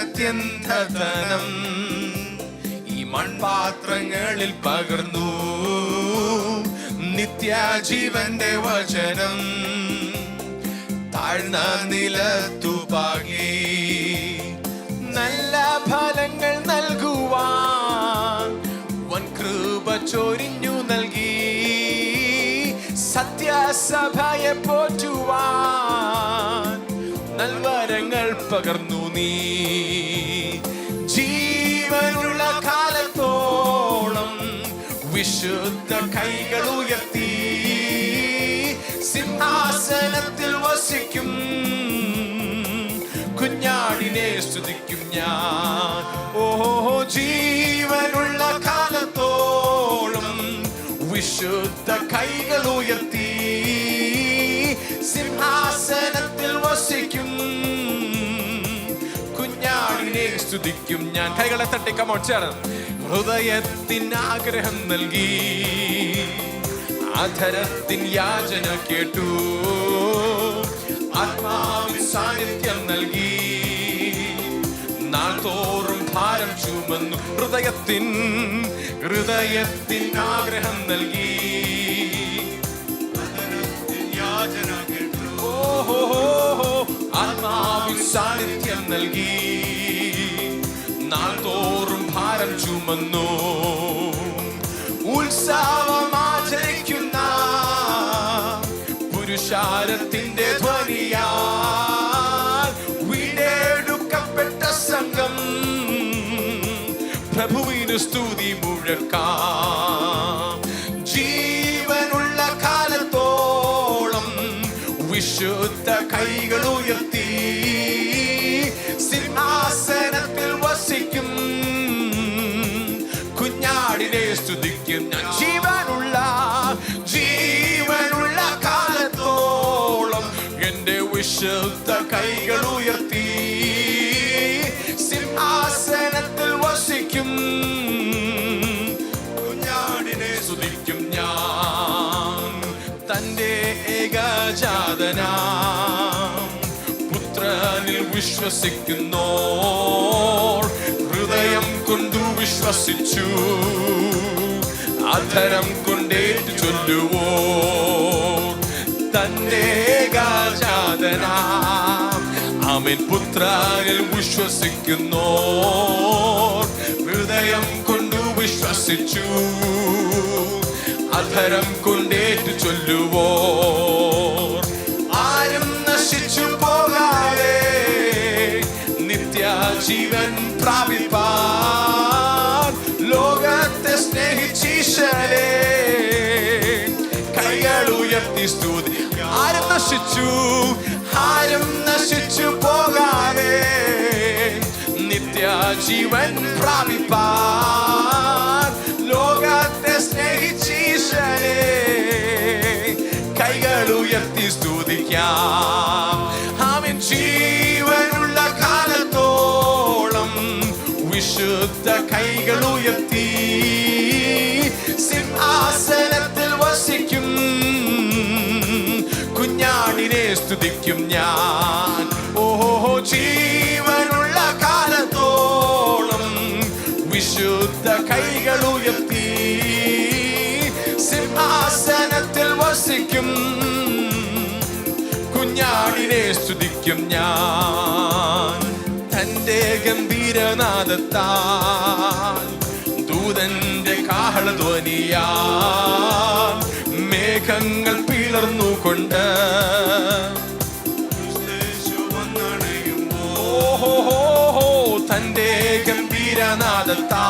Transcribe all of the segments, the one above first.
അത്യന്തധനം ഈ മൺപാത്രങ്ങളിൽ പകർന്നു നിത്യജീവന്റെ വചനം. താഴ്ന്ന നിലത്തു പാകി നല്ല ഫലങ്ങൾ നൽകുവാൻ വൻ കൃപ ചൊരിഞ്ഞു നൽകി. സത്യസഭയെ പോറ്റുവാൻ നൽവരങ്ങൾ പകർന്നു നീ. ജീവനുള്ള കാലത്തോളം വിശുദ്ധ കൈകൾ ഉയർത്തി സിംഹാസനത്തിൽ വസിക്കും. കുഞ്ഞാടിനെ സ്തുതിക്കും ഞാൻ. ഓഹോ ജീവനുള്ള കാലത്തോളം വിശുദ്ധ കൈകൾ ഉയർത്തി സിംഹാസനത്തിൽ സ്തുതിക്കും ഞാൻ. കൈകളെ തട്ടി കമോച്ചാണ് ഹൃദയത്തിന് ആഗ്രഹം നൽകി. ആധരത്തിൻ യാചന കേട്ടു. ആത്മാവിൻ സാന്നിധ്യം നൽകി. നാൾ തോറും ഭാരം ചുമന്നു. ഹൃദയത്തിൻ ഹൃദയത്തിൻ ആഗ്രഹം നൽകി. ഓഹോ. ആത്മാവിൻ സാന്നിധ്യം നൽകി. ചുമന്നു ഉത്സവമാചരിക്കുന്ന പുരുഷാരത്തിന്റെ ധ്വനിയാ വീടെടുക്കപ്പെട്ട സംഘം പ്രഭുവിന് സ്തുതി മുഴക്കാം. ജീവനുള്ള കാലത്തോളം വിശുദ്ധ കൈകൾ ഉയർത്തി കുഞ്ഞാടിനെ സ്തുതിക്കും. ഞാൻ ജീവനുള്ള ജീവനുള്ള കാലത്തോളം എന്റെ വിശുദ്ധ കൈകൾ ഉയർത്തി സിംഹാസനത്തിൽ വസിക്കും. കുഞ്ഞാടിനെ സ്തുതിക്കും ഞാൻ തന്റെ ഏകജാതനാ. പുത്രനിൽ വിശ്വസിക്കുന്നോ കൊണ്ടു വിശ്വസിച്ചു. അധരം കൊണ്ടേറ്റു ചൊല്ലുവോ? തന്റെ ഏകജാതനാ അവൻ പുത്രാനിൽ വിശ്വസിക്കുന്നോ? ഹൃദയം കൊണ്ടു വിശ്വസിച്ചു. അധരം കൊണ്ടേറ്റു ചൊല്ലുവോ? നിത്യജീവൻ പ്രാപിപ്പാൻ. ലോകത്തെ സ്നേഹിച്ചീശരെ കൈകൾ ഉയർത്തി സ്തുതി. ആരും നശിച്ചു ആരും നശിച്ചു പോകാതെ നിത്യജീവൻ പ്രാപിപ്പാൻ. ലോകത്തെ സ്നേഹിച്ചീശരെ കൈകൾ ഉയർത്തി സ്തുതിക്കാം. ആമിൻ. ജീവനുള്ള വിശുദ്ധ കൈകൾ ഉയർത്തി. സിംഹാസനത്തിൽ വസിക്കും. കുഞ്ഞാടിനെ സ്തുതിക്കും ഞാൻ. ഓഹോ ജീവനുള്ള കാലത്തോളം വിശുദ്ധ കൈകൾ ഉയർത്തി. സിംഹാസനത്തിൽ വസിക്കും. കുഞ്ഞാടിനെ സ്തുതിക്കും ഞാൻ. ഗംഭീരനാദത്താൽ ദൂതന്റെ കാഹളധ്വനിയാ മേഘങ്ങൾ പിളർന്നുകൊണ്ട് കൊണ്ട് തന്റെ ഗംഭീരനാദത്താൽ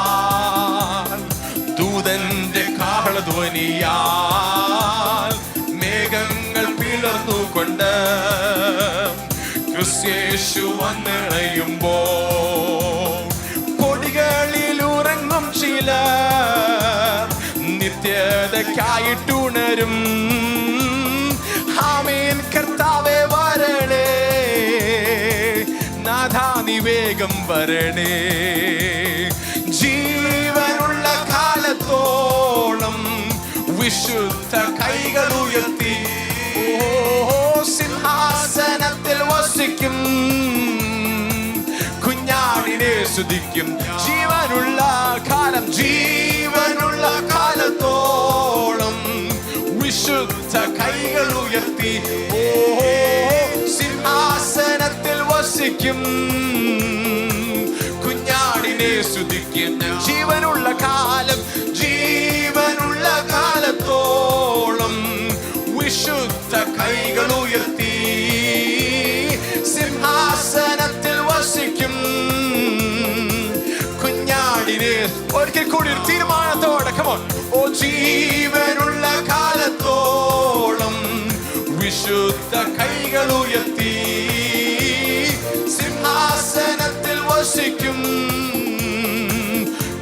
ദൂതന്റെ കാഹളധ്വനിയാൽ നിത്യതയ്ക്കായിട്ടുണരും ആമേൻ കർത്താവേ വരണേ. നാഥാ നീ വേഗം വരണേ. ജീവനുള്ള കാലത്തോളം വിശുദ്ധ കൈകൾ ഉയർത്തി. ഓ സിംഹാസനത്തിൽ വസിക്കും. കുഞ്ഞാടിനെ സ്തുതിക്കും. ജീവനുള്ള കാലം ജീവനുള്ള ഉയർത്തി. സിംഹാസനത്തിൽ വസിക്കും. കുഞ്ഞാടിനെ സ്തുതിക്കുന്ന ജീവനുള്ള കാലം ജീവനുള്ള കാലത്തോളം വിശുദ്ധ കൈകൾ ഉയർത്തി. സിംഹാസനത്തിൽ വസിക്കും. കുഞ്ഞാടിനെ ഒരിക്കൽ കൂടി ഒരു തീരുമാനത്തോടെ ഓ ജീവനുള്ള കാലത്തോളം വിശുദ്ധ കൈകൾ ഉയർത്തി സിംഹാസനത്തിൽ വസിക്കും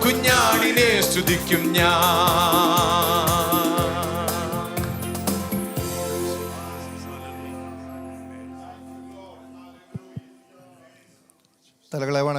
കുഞ്ഞാടിനെ സ്തുതിക്കും ഞാൻ തലകളെ വണക്കം.